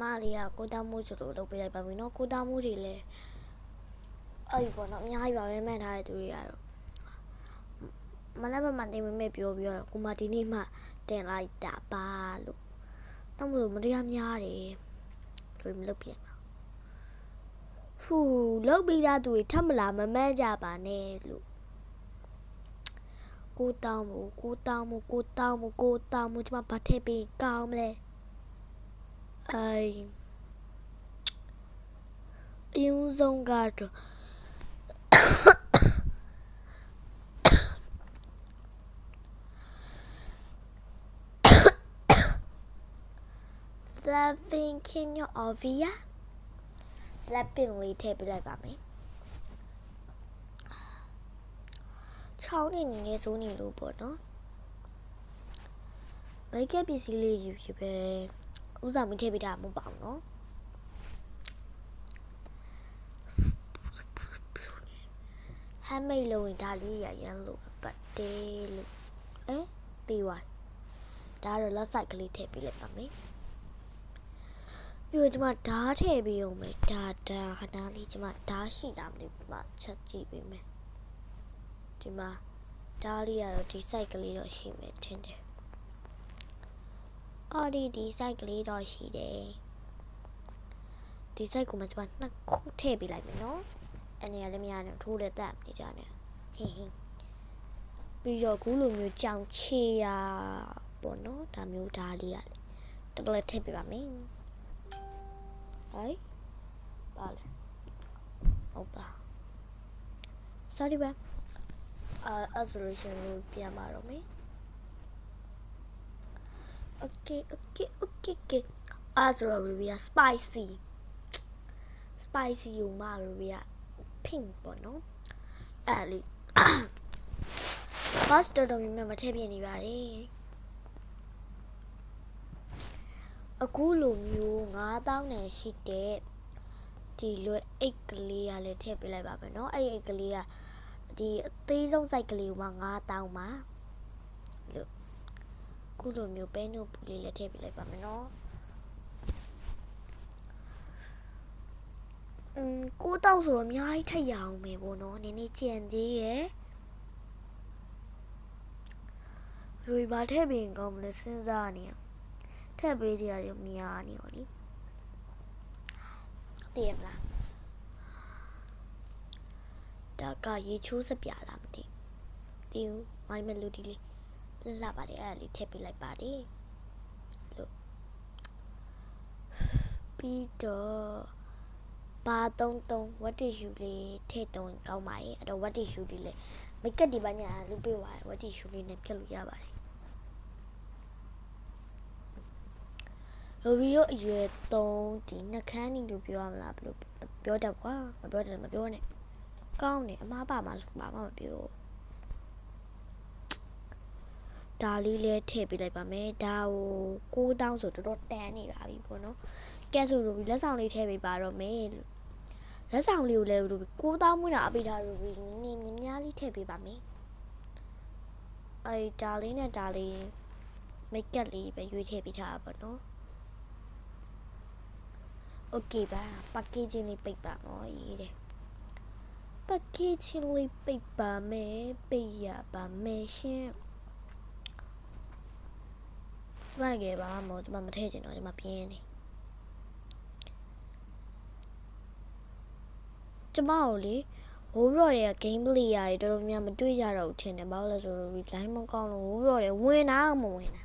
မလေးကကိုတောင်းမှုဆိုလို့လုပ်ပေးလိုက်ပါပြီเนาะကိုတောင်းမှုတွေလည်းအဲ့ဒီပေါ့เนาะအများကြီးပါပဲမှန်ထားတဲ့သူတွေကတော့မနက်ဘက်မှတင်မမဲ့ပြောပြီးတော့ကိုမဒီနေ့မှတင်လိုက်တာပါလို့တော့မလို့မတရားများတယ်ဘယ်လိုမလုပ်ပြန်လဲဟူလုပ်ပြီးသားသူတွေထပ်မလာမမှန်းကြပါနဲ့လို့ကိုတောင်းမှုကိုတောင်းမှုကိုတောင်းမှုကိုတောင်းမှုကျမဘာထည့်ပြီးကောင်းမလဲ အဲအယုံဆုံးကတော့ Slapping King Ovia Slapping လေးထည့်ပေးလိုက်ပါမယ်ချောင်းနေနေနေစိုးနေလို့ပေါ့နော်မိတ်ကပ် ပစ္စည်းလေးယူပြပဲဥစားမထည့်ပေးတာမဟုတ်ပါဘူးနော်ဟမ်းမိတ်လို့ရင်ဒါလေးရရမ်းလို့ပတ်တေးလို့အဲတီးဝိုင်းဒါတော့လက်ဆိုင်ကလေးထည့်ပေးလိုက်ပါမယ်ပြီးတော့ကျွန်မဓာတ်ထည့်ပေးအောင်မယ်ဓာတ်ဓာတ်ခဏလေးကျွန်မဓာတ်ရှိတာမလို့ကျွန်မချက်ကြည့်ပေးမယ်ဒီမှာဓာတ်လေးကတော့ဒီ site ကလေးတော့ရှိမယ်ထင်တယ် အော်ဒီဒီ site ကလေးတော့ရှိတယ်ဒီ site ကိုမှကျွန်မနှစ်ခုထည့်ပေးလိုက်မယ်နော်အနေရလည်းမရနဲ့ထိုးလည်းတက်နေကြတယ်ဟင်းဟင်းပြီးတော့ခုလိုမျိုးကြောင်ချေရပေါ့နော်ဒါမျိုးဓာတ်လေးရတယ်တော်တော်လေးထည့်ပေးပါမယ်ဟိုင်ပါလေဟုတ်ပါ sorry ပါအာ isolation ကိုပြန်ပါတော့မယ် okay okay okay okay အာဆိုတော့ review spicy spicy ကိုမှ review pink ပေါ့နော်အဲ့လေ first တော်တော်များများမထည့်ပြနေပါတယ်အခုလိုမျိုး9000နဲ့ရှိတဲ့ဒီလွယ်အိတ်ကလေးကလည်းထည့်ပေးလိုက်ပါမယ်เนาะအဲ့ဒီအိတ်ကလေးကဒီအသေးဆုံး size ကလေးက9000ပါလို့အ ခုလိုမျိုးပဲနို့ပူလေးလက်ထည့်ပြလိုက်ပါမယ်နော်อืมကိုတောက်ဆိုတော့အများကြီးထက်ရအောင်ပဲပေါ့နော်နည်းနည်းကြံသေးရယ်ရွေပါထည့်ပြင်ကောင်းမလဲစဉ်းစားနေရထည့်ပေးကြရတယ်မရနေရောလीတည်ရမလားဒါကရေချိုးစပြာလားမသိဘူးဒီမိုင်းမလူဒီလေး လှပါတယ်အဲ့ဒါလေးထည့်ပေးလိုက်ပါတယ်လို့ပြီးတော့ဘာတုံးတုံး what tissue လေးထည့်တုံးကောင်းပါတယ်အဲ့တော့ what tissue လေးလေမိတ်ကပ်ဒီပါညာလူပေးပါတယ် what tissue လေးနဲ့ဖြတ်လို့ရပါတယ်လိုဗီယိုအရွယ်3ဒီနှကန်းနီလို့ပြောရမလားဘယ်လိုပြောတတ်ကွာမပြောတယ်မပြောနဲ့ကောင်းတယ်အမားပါမှာဆိုပါမှမပြော ဒါလေးလဲထည့်ပေးလိုက်ပါမယ်ဒါကို9000ဆိုတော်တော်တန်နေပါပြီပေါ့နော်ကဲဆိုလိုပြီးလက်ဆောင်လေးထည့်ပေးပါတော့မယ်လို့လက်ဆောင်လေးကိုလည်းလိုပြီး9000မွေးတာအပိထားလိုပြီးနင်းနင်းများလေးထည့်ပေးပါမယ်အဲဒါလေးနဲ့ဒါလေးမိတ်ကပ်လေးပဲရွေးထည့်ပေးထားတာပေါ့နော် โอเคပါပက်ကေးချင်းလေးပိတ်ပါနော်ရေးတယ်ပက်ကေးချင်းလေးပိတ်ပါမယ်ပိတ်ရပါမယ်ရှင် ဒီမှာကြပါမောဒီမှာမထည့်ချင်တော့ဒီမှာပြင်းနေကျမတို့လေဝိုးရော်ရဲ့ game play ရာတွေတော်တော်များမတွေ့ကြတော့ဘူးထင်တယ်ဘာလို့လဲဆိုတော့ line မကောင်းလို့ဝိုးရော်တွေဝင်တာမဝင်တာ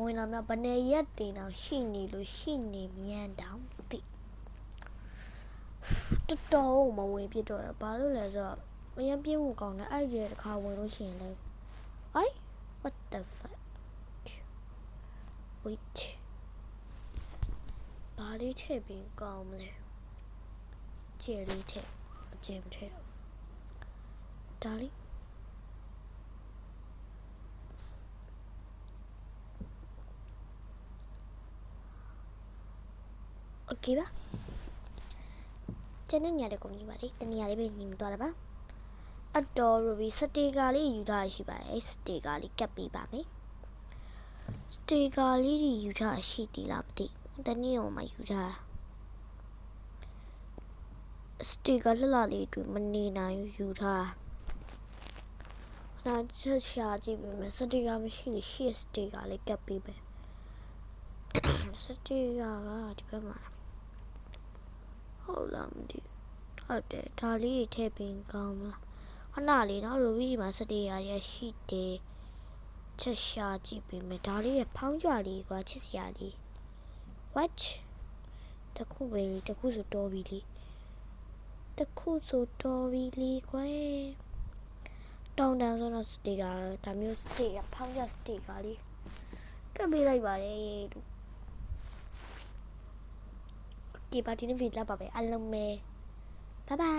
ဝင်လာမြဘယ်နေရက်တင်တော့ရှိနေလို့ရှိနေမြန်တောင်မသိတော်တော်မဝင်ပြတော့တာဘာလို့လဲဆိုတော့မရပြင်းမှုကောင်းတယ်အဲ့ဒီတစ်ခါဝင်လို့ရှိရင်လေအိုင် what the fuck wait ဘာလေးထည့်ပြီးကောင်းမလဲကျယ်လေးထည့်အကျယ်မထည့်တော့ဒါလေး โอเคပါကျန်တဲ့နေရာတွေကုန်ပြီပါလေတနေရာလေးပဲညီမသွားတာပါအတော်ရူဘီစတေကာလေးယူထားရှိပါတယ်စတေကာလေးကပ်ပေးပါမယ် စတေကာလေးတွေယူထားရှိသေးလားမသိတနည်းတော့မှယူထားစတီကလှလှလေးတွေမနေနိုင်ဘူးယူထားနာချက်ရှာကြည့်ပြီမယ်စတီကမရှိလေရှေ့စတီကလေးကပ်ပြီးပဲစတီကကဒီဘက်မှာဟုတ်လားမသိဘူးဟုတ်တယ်ဒါလေးထည့်ပင်ကောင်းမလားခဏလေးနော်ရိုဘီမှာစတီကရရှိတယ် ချက်ရှာကြည့်ပြီမယ်ဒါလေးရဖောင်းကြလေးကွာချစ်စရာလေး what တခုပဲလေတခုဆိုတော်ပြီလေတခုဆိုတော်ပြီလေကွယ်တောင်းတန်းဆိုတော့စတေကဒါမျိုးစတေကဖောင်းကြစတေကလေးကပ်ပေးလိုက်ပါလေလို့ဒီပါတီနဲ့ဗီလာပါပဲအလုံးမဲဘိုင်ဘိုင်